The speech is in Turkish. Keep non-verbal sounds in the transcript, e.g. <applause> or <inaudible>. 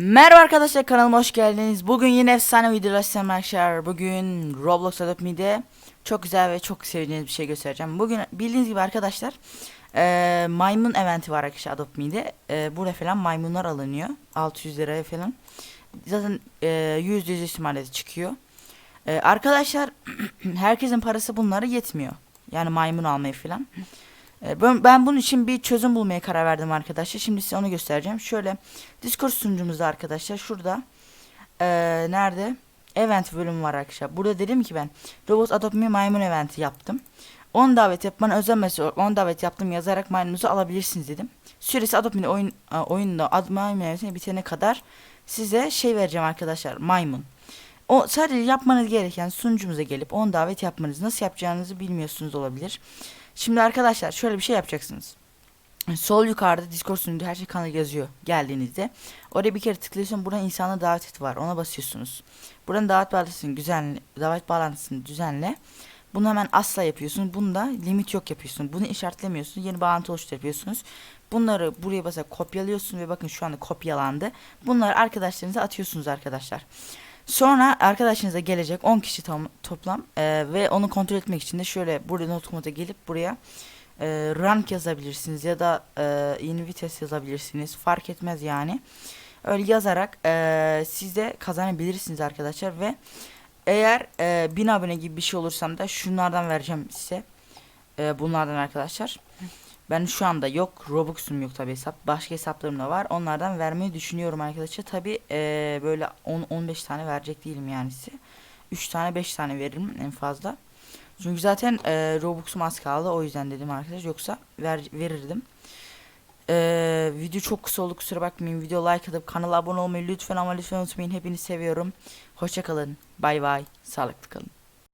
Merhaba arkadaşlar kanalıma hoş geldiniz. Bugün yine efsane videolar sizlerle arkadaşlar. Bugün Roblox Adopt Me'de çok güzel ve çok sevdiğiniz bir şey göstereceğim. Bugün bildiğiniz gibi arkadaşlar eee, maymun eventi var arkadaşlar Adopt Me'de. Eee, burada falan maymunlar alınıyor. 600 liraya falan. Zaten eee %100 ihtimalle çıkıyor. Eee, arkadaşlar <clears throat> herkesin parası bunlara yetmiyor. Yani maymun almaya falan. Ee, Ben, bunun için bir çözüm bulmaya karar verdim arkadaşlar. Şimdi size onu göstereceğim. Şöyle Discord sunucumuzda arkadaşlar şurada ee, nerede? Event bölümü var arkadaşlar. Burada dedim ki ben Robot Adopt Me Maymun Eventi yaptım. 10 davet yapmanı özel mesaj 10 davet yaptım yazarak maymunuzu alabilirsiniz dedim. Süresi Adopt Me oyun, a, oyunda Ad Maymun Eventi bitene kadar size şey vereceğim arkadaşlar maymun. O sadece yapmanız gereken sunucumuza gelip 10 davet yapmanız. Nasıl yapacağınızı bilmiyorsunuz olabilir. Şimdi arkadaşlar şöyle bir şey yapacaksınız. Sol yukarıda Discord sunucu her şey kanalı yazıyor geldiğinizde. Oraya bir kere tıklıyorsun. Buradan insana davet et var. Ona basıyorsunuz. Buradan davet bağlantısını düzenle. Davet bağlantısını düzenle. Bunu hemen asla yapıyorsun. Bunda limit yok yapıyorsun. Bunu işaretlemiyorsun. Yeni bağlantı oluştur yapıyorsunuz. Bunları buraya basarak kopyalıyorsun ve bakın şu anda kopyalandı. Bunları arkadaşlarınıza atıyorsunuz arkadaşlar. Sonra arkadaşınıza gelecek 10 kişi tam, toplam Ee, ve onu kontrol etmek için de şöyle burada notkomuta gelip buraya e, rank yazabilirsiniz ya da e, invites yazabilirsiniz fark etmez yani. Öyle yazarak e, siz de kazanabilirsiniz arkadaşlar ve eğer e, 1000 abone gibi bir şey olursam da şunlardan vereceğim size. E, bunlardan arkadaşlar. Ben şu anda yok. Robux'um yok tabi hesap. Başka hesaplarım da var. Onlardan vermeyi düşünüyorum arkadaşlar. Tabi eee, böyle 10-15 tane verecek değilim yani size. 3 tane 5 tane veririm en fazla. Çünkü zaten eee Robux'um az kaldı. O yüzden dedim arkadaş. Yoksa ver, verirdim. Eee, video çok kısa oldu kusura bakmayın. Video like atıp kanala abone olmayı lütfen ama lütfen unutmayın. Hepinizi seviyorum. Hoşçakalın. Bay bay. Sağlıklı kalın.